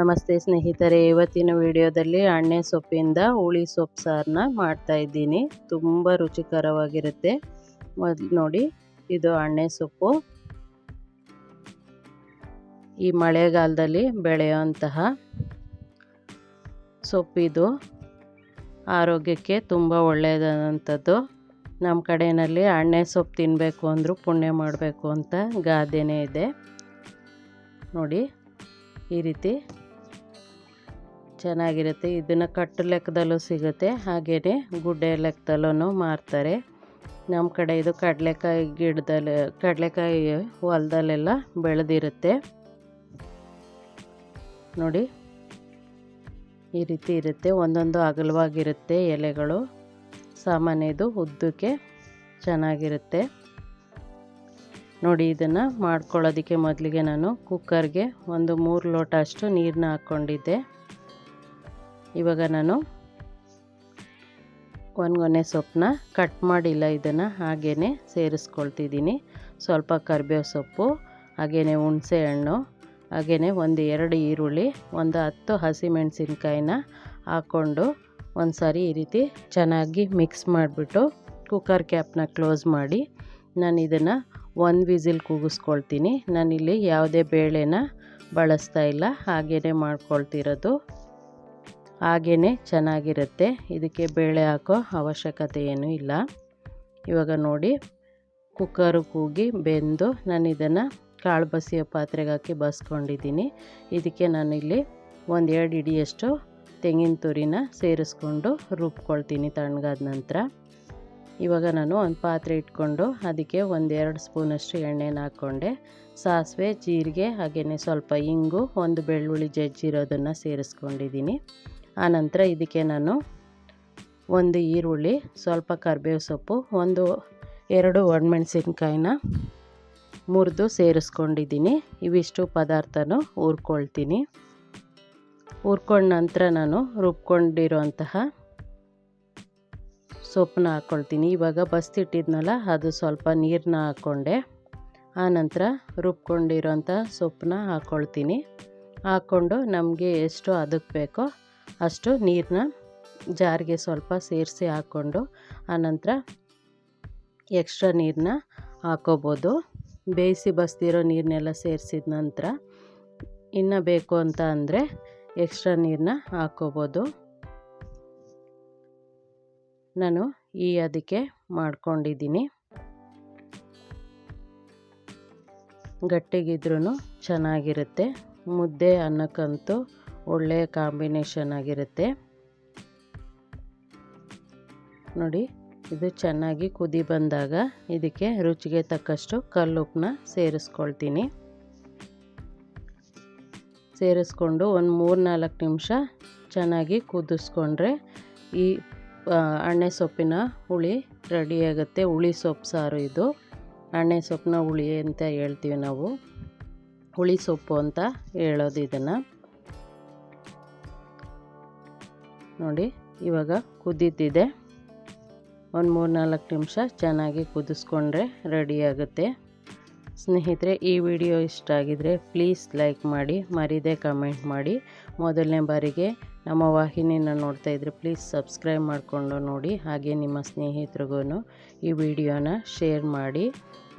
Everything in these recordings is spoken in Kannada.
ನಮಸ್ತೆ ಸ್ನೇಹಿತರೆ, ಇವತ್ತಿನ ವಿಡಿಯೋದಲ್ಲಿ ಅಣ್ಣೆ ಸೊಪ್ಪಿಂದ ಹುಳಿ ಸೊಪ್ಪು ಸಾರನ್ನ ಮಾಡ್ತಾ ಇದ್ದೀನಿ. ತುಂಬ ರುಚಿಕರವಾಗಿರುತ್ತೆ. ಮೊದಲು ನೋಡಿ, ಇದು ಅಣ್ಣೆ ಸೊಪ್ಪು. ಈ ಮಳೆಗಾಲದಲ್ಲಿ ಬೆಳೆಯುವಂತಹ ಸೊಪ್ಪಿದು ಆರೋಗ್ಯಕ್ಕೆ ತುಂಬ ಒಳ್ಳೆಯದಾದಂಥದ್ದು. ನಮ್ಮ ಕಡೆಯಲ್ಲಿ ಅಣ್ಣೆ ಸೊಪ್ಪು ತಿನ್ನಬೇಕು ಅಂದರೂ ಪುಣ್ಯ ಮಾಡಬೇಕು ಅಂತ ಗಾದೆನೇ ಇದೆ. ನೋಡಿ, ಈ ರೀತಿ ಚೆನ್ನಾಗಿರುತ್ತೆ. ಇದನ್ನು ಕಟ್ಟು ಲೆಕ್ಕದಲ್ಲೂ ಸಿಗುತ್ತೆ. ಹಾಗೆಯೇ ಗುಡ್ಡೆ ಲೆಕ್ಕದಲ್ಲೂ ಮಾರ್ತಾರೆ. ನಮ್ಮ ಕಡೆ ಇದು ಕಡಲೆಕಾಯಿ ಗಿಡದಲ್ಲಿ, ಕಡಲೆಕಾಯಿ ಹೊಲದಲ್ಲೆಲ್ಲ ಬೆಳೆದಿರುತ್ತೆ. ನೋಡಿ. ಈ ರೀತಿ ಇರುತ್ತೆ. ಒಂದೊಂದು ಅಗಲವಾಗಿರುತ್ತೆ ಎಲೆಗಳು. ಸಾಮಾನ್ಯದು ಉದ್ದಕ್ಕೆ ಚೆನ್ನಾಗಿರುತ್ತೆ. ನೋಡಿ, ಇದನ್ನು ಮಾಡ್ಕೊಳ್ಳೋದಕ್ಕೆ ಮೊದಲಿಗೆ ನಾನು ಕುಕ್ಕರ್ಗೆ ಒಂದು ಮೂರು ಲೋಟ ಅಷ್ಟು ನೀರನ್ನ ಹಾಕ್ಕೊಂಡಿದ್ದೆ. ಇವಾಗ ನಾನು ಒಣಗೊನೆ ಸೊಪ್ಪನ್ನ ಕಟ್ ಮಾಡಿಲ್ಲ ಇದನ್ನು ಹಾಗೇ ಸೇರಿಸ್ಕೊಳ್ತಿದ್ದೀನಿ. ಸ್ವಲ್ಪ ಕರಿಬೇವು ಸೊಪ್ಪು ಹಾಗೆಯೇ ಹುಣಸೆ ಹಣ್ಣು ಹಾಗೆಯೇ ಒಂದು ಎರಡು ಈರುಳ್ಳಿ, ಒಂದು ಹತ್ತು ಹಸಿಮೆಣಸಿನ್ಕಾಯಿನ ಹಾಕ್ಕೊಂಡು ಒಂದು ಸಾರಿ ಈ ರೀತಿ ಚೆನ್ನಾಗಿ ಮಿಕ್ಸ್ ಮಾಡಿಬಿಟ್ಟು ಕುಕ್ಕರ್ ಕ್ಯಾಪ್ನ ಕ್ಲೋಸ್ ಮಾಡಿ ನಾನು ಇದನ್ನು ಒಂದು ವಿಸಿಲ್ ಕೂಗಿಸ್ಕೊಳ್ತೀನಿ. ನಾನಿಲ್ಲಿ ಯಾವುದೇ ಬೇಳೆನ ಬಳಸ್ತಾ ಇಲ್ಲ ಹಾಗೇ ಮಾಡ್ಕೊಳ್ತಿರೋದು. ಹಾಗೇ ಚೆನ್ನಾಗಿರುತ್ತೆ. ಇದಕ್ಕೆ ಬೇಳೆ ಹಾಕೋ ಅವಶ್ಯಕತೆ ಏನೂ ಇಲ್ಲ. ಇವಾಗ ನೋಡಿ ಕುಕ್ಕರು ಕೂಗಿ ಬೆಂದು ನಾನು ಇದನ್ನು ಕಾಳು ಬಸಿಯೋ ಪಾತ್ರೆಗೆ ಹಾಕಿ ಬಸ್ಕೊಂಡಿದ್ದೀನಿ. ಇದಕ್ಕೆ ನಾನಿಲ್ಲಿ ಒಂದು ಎರಡು ಹಿಡಿಯಷ್ಟು ತೆಂಗಿನ ತುರಿನ ಸೇರಿಸ್ಕೊಂಡು ರುಬ್ಕೊಳ್ತೀನಿ ತಣ್ಣಗಾದ ನಂತರ. ಇವಾಗ ನಾನು ಒಂದು ಪಾತ್ರೆ ಇಟ್ಕೊಂಡು ಅದಕ್ಕೆ ಒಂದೆರಡು ಸ್ಪೂನಷ್ಟು ಎಣ್ಣೆನ ಹಾಕ್ಕೊಂಡೆ. ಸಾಸಿವೆ, ಜೀರಿಗೆ ಹಾಗೆಯೇ ಸ್ವಲ್ಪ ಇಂಗು, ಒಂದು ಬೆಳ್ಳುಳ್ಳಿ ಜಜ್ಜಿರೋದನ್ನು ಸೇರಿಸ್ಕೊಂಡಿದ್ದೀನಿ. ಆನಂತರ ಇದಕ್ಕೆ ನಾನು ಒಂದು ಈರುಳ್ಳಿ, ಸ್ವಲ್ಪ ಕರಿಬೇವು ಸೊಪ್ಪು, ಒಂದು ಎರಡು ಒಣಮೆಣಸಿನ್ಕಾಯಿನ ಮುರಿದು ಸೇರಿಸ್ಕೊಂಡಿದ್ದೀನಿ. ಇವಿಷ್ಟು ಪದಾರ್ಥನೂ ಹುರ್ಕೊಳ್ತೀನಿ. ಹುರ್ಕೊಂಡ ನಂತರ ನಾನು ರುಬ್ಕೊಂಡಿರುವಂತಹ ಸೊಪ್ಪನ್ನ ಹಾಕ್ಕೊಳ್ತೀನಿ ಇವಾಗ ಬಸ್ತಿಟ್ಟಿದ್ನಲ್ಲ, ಅದು ಸ್ವಲ್ಪ ನೀರನ್ನ ಹಾಕ್ಕೊಂಡೆ ಆನಂತರ ರುಬ್ಕೊಂಡಿರೋಂಥ ಸೊಪ್ಪನ್ನ ಹಾಕ್ಕೊಳ್ತೀನಿ ಹಾಕ್ಕೊಂಡು ನಮಗೆ ಎಷ್ಟು ಅದಕ್ಕೆ ಬೇಕೋ ಅಷ್ಟು ನೀರನ್ನ ಜಾರಿಗೆ ಸ್ವಲ್ಪ ಸೇರಿಸಿ ಹಾಕ್ಕೊಂಡು ಆನಂತರ ಎಕ್ಸ್ಟ್ರಾ ನೀರನ್ನ ಹಾಕೋಬೋದು. ಬೇಯಿಸಿ ಬಸ್ತಿರೋ ನೀರನ್ನೆಲ್ಲ ಸೇರಿಸಿದ ನಂತರ ಇನ್ನು ಬೇಕು ಅಂತ ಅಂದರೆ ಎಕ್ಸ್ಟ್ರಾ ನೀರನ್ನ ಹಾಕ್ಕೋಬೋದು ನಾನು ಈ ಅದಕ್ಕೆ ಮಾಡ್ಕೊಂಡಿದ್ದೀನಿ. ಗಟ್ಟಿಗಿದ್ರೂ ಚೆನ್ನಾಗಿರುತ್ತೆ. ಮುದ್ದೆ ಅನ್ನಕ್ಕಂತೂ ಒಳ್ಳೆಯ ಕಾಂಬಿನೇಷನ್ ಆಗಿರುತ್ತೆ. ನೋಡಿ, ಇದು ಚೆನ್ನಾಗಿ ಕುದಿ ಬಂದಾಗ ಇದಕ್ಕೆ ರುಚಿಗೆ ತಕ್ಕಷ್ಟು ಕಲ್ಲುಪ್ಪನ್ನ ಸೇರಿಸ್ಕೊಳ್ತೀನಿ. ಸೇರಿಸ್ಕೊಂಡು ಒಂದು ಮೂರು ನಾಲ್ಕು ನಿಮಿಷ ಚೆನ್ನಾಗಿ ಕುದಿಸ್ಕೊಂಡ್ರೆ ಈ ಅಣ್ಣೆ ಸೊಪ್ಪಿನ ಹುಳಿ ರೆಡಿಯಾಗುತ್ತೆ ಹುಳಿ ಸೊಪ್ಪು ಸಾರು ಇದು. ಅಣ್ಣೆ ಸೊಪ್ಪಿನ ಹುಳಿ ಅಂತ ಹೇಳ್ತೀವಿ ನಾವು. ಹುಳಿ ಸೊಪ್ಪು ಅಂತ ಹೇಳೋದು ಇದನ್ನು. ನೋಡಿ, ಇವಾಗ ಕುದ್ದಿದ್ದಿದೆ ಒಂದು ಮೂರು ನಾಲ್ಕು ನಿಮಿಷ ಚೆನ್ನಾಗಿ ಕುದಿಸ್ಕೊಂಡ್ರೆ ರೆಡಿಯಾಗುತ್ತೆ ಸ್ನೇಹಿತರೆ, ಈ ವಿಡಿಯೋ ಇಷ್ಟ ಆಗಿದರೆ ಪ್ಲೀಸ್ ಲೈಕ್ ಮಾಡಿ, ಮರೀದೆ ಕಮೆಂಟ್ ಮಾಡಿ. ಮೊದಲನೇ ಬಾರಿಗೆ ನಮ್ಮ ವಾಹಿನಿನ ನೋಡ್ತಾ ಇದ್ರೆ ಪ್ಲೀಸ್ ಸಬ್ಸ್ಕ್ರೈಬ್ ಮಾಡಿಕೊಂಡು ನೋಡಿ, ಹಾಗೆ ನಿಮ್ಮ ಸ್ನೇಹಿತರಿಗೂ ಈ ವಿಡಿಯೋನ ಶೇರ್ ಮಾಡಿ.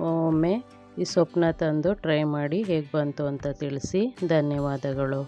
ಒಮ್ಮೆ ಈ ಸೊಪ್ಪನ್ನ ತಂದು ಟ್ರೈ ಮಾಡಿ, ಹೇಗೆ ಬಂತು ಅಂತ ತಿಳಿಸಿ. ಧನ್ಯವಾದಗಳು.